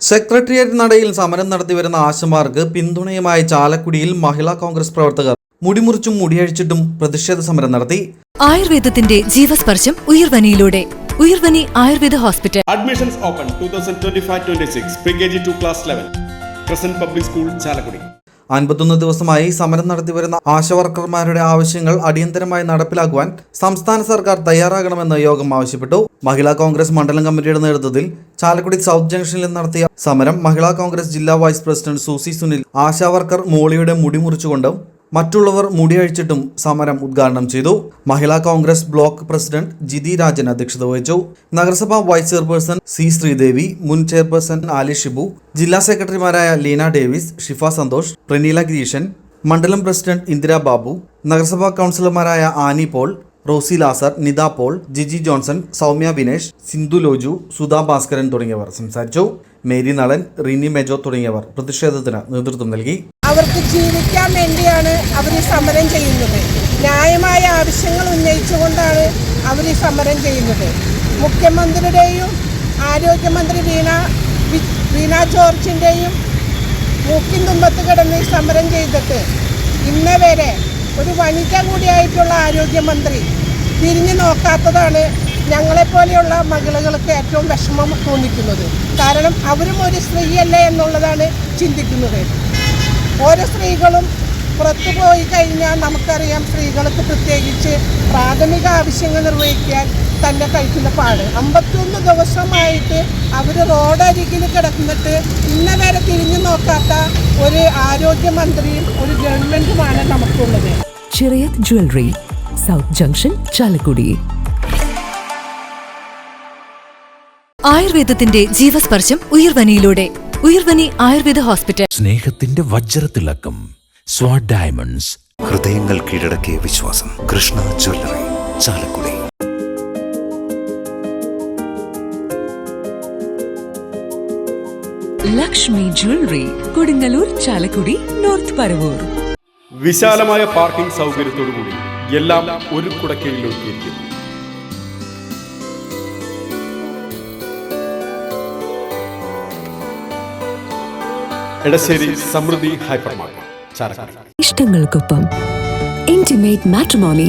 Secretariat നടയിൽ സമരം നടത്തിവരുന്ന ആശമാർക്ക് പിന്തുണയുമായി ചാലക്കുടിയിൽ മഹിളാ കോൺഗ്രസ് പ്രവർത്തകർ മുടിമുറിച്ചും മുടിയഴിച്ചിട്ടും പ്രതിഷേധ സമരം നടത്തി ആയുർവേദത്തിന്റെ ജീവസ്പർശം ഉയർവനിയിലൂടെ Uyarvani Ayurveda hospital Admissions open 2025-26 pre-KG to class 11. Crescent Public School, Chalakudi. അൻപത്തൊന്ന് ദിവസമായി സമരം നടത്തിവരുന്ന ആശാവർക്കർമാരുടെ ആവശ്യങ്ങൾ അടിയന്തരമായി നടപ്പിലാക്കുവാൻ സംസ്ഥാന സർക്കാർ തയ്യാറാകണമെന്ന് യോഗം ആവശ്യപ്പെട്ടു. മഹിളാ കോൺഗ്രസ് മണ്ഡലം കമ്മിറ്റിയുടെ നേതൃത്വത്തിൽ ചാലക്കുടി സൗത്ത് ജംഗ്ഷനിൽ നടത്തിയ സമരം മഹിളാ കോൺഗ്രസ് ജില്ലാ vice president Susi Sunil ASHA worker മോളിയുടെ മുടി മുറിച്ചുകൊണ്ടും മറ്റുള്ളവർ മുടിയഴിച്ചിട്ടും സമരം ഉദ്ഘാടനം ചെയ്തു. മഹിളാ കോൺഗ്രസ് ബ്ലോക്ക് പ്രസിഡന്റ് ജിതി രാജൻ അധ്യക്ഷത വഹിച്ചു. നഗരസഭാ വൈസ് ചെയർപേഴ്സൺ സി ശ്രീദേവി മുൻ ചെയർപേഴ്സൺ ആലി ഷിബു ജില്ലാ സെക്രട്ടറിമാരായ ലീന ഡേവിസ് ഷിഫ സന്തോഷ് പ്രനീല ഗിരീഷൻ മണ്ഡലം പ്രസിഡന്റ് ഇന്ദിരാ ബാബു നഗരസഭാ കൗൺസിലർമാരായ ആനി പോൾ റോസി ലാസർ നിത പോൾ ജിജി ജോൺസൺ സൗമ്യ വിനേഷ് സിന്ധു ലോജു സുധാ ഭാസ്കരൻ തുടങ്ങിയവർ സംസാരിച്ചു. മേരി നളൻ റിനി മെജോ തുടങ്ങിയവർ പ്രതിഷേധത്തിന് നേതൃത്വം നൽകി. അവർക്ക് ജീവിക്കാൻ വേണ്ടിയാണ് അവർ സമരം ചെയ്യുന്നത്. ന്യായമായ ആവശ്യങ്ങൾ ഉന്നയിച്ചുകൊണ്ടാണ് അവർ സമരം ചെയ്യുന്നത്. മുഖ്യമന്ത്രിയുടെയും ആരോഗ്യമന്ത്രി വീണ വീണ ജോർജിന്റെയും മൂക്കിൻ തുമ്പത്ത് കിടന്ന് സമരം ചെയ്തിട്ട് ഇന്നേ വരെ ഒരു വനിത കൂടിയായിട്ടുള്ള ആരോഗ്യമന്ത്രി തിരിഞ്ഞു നോക്കാത്തതാണ് ഞങ്ങളെപ്പോലെയുള്ള മകളുകൾക്ക് ഏറ്റവും വിഷമം തോന്നിക്കുന്നത്. കാരണം അവരും ഒരു സ്ത്രീയല്ലേ എന്നുള്ളതാണ് ചിന്തിക്കുന്നത്. ഓരോ സ്ത്രീകളും പുറത്തു പോയി കഴിഞ്ഞാൽ നമുക്കറിയാം സ്ത്രീകൾക്ക് പ്രത്യേകിച്ച് പ്രാഥമിക ആവശ്യങ്ങൾ നിർവഹിക്കാൻ തന്നെ കഴിക്കുന്ന പാട്. അമ്പത്തൊന്ന് ദിവസമായിട്ട് അവർ റോഡരികിൽ കിടക്കുന്നിട്ട് ഇന്ന വരെ തിരിഞ്ഞു നോക്കാത്ത ഒരു ആരോഗ്യമന്ത്രിയും ഒരു ഗവൺമെന്റുമാണ് നമുക്കുള്ളത്. ചെറിയ ജ്വല്ലറി സൗത്ത് ജംഗ്ഷൻ ചാലക്കുടി. ആയുർവേദത്തിന്റെ ജീവസ്പർശം ഉയർവനിയിലൂടെ. ഉയർവനി ആയുർവേദ ഹോസ്പിറ്റൽ. സ്നേഹത്തിന്റെ വജ്രത്തിളക്കം സ്വാഡ് ഡയമണ്ട്സ്. ഹൃദയങ്ങൾ കീഴടക്കിയ വിശ്വാസം. Krishna jewellery Chalakudy. Lakshmi jewellery Kodungallur Chalakudy north Paravur. വിശാലമായ പാർക്കിംഗ് സൗകര്യത്തോടുകൂടി. എല്ലാം ഒരു കുടക്കീഴിൽ ഒരുക്കിയിരിക്കുന്നു എടശ്ശേരി സമൃദ്ധി ഹൈപ്പർമാർക്കറ്റ് ഇഷ്ടങ്ങൾക്കൊപ്പം ഇന്റിമേറ്റ് മാട്രിമോണി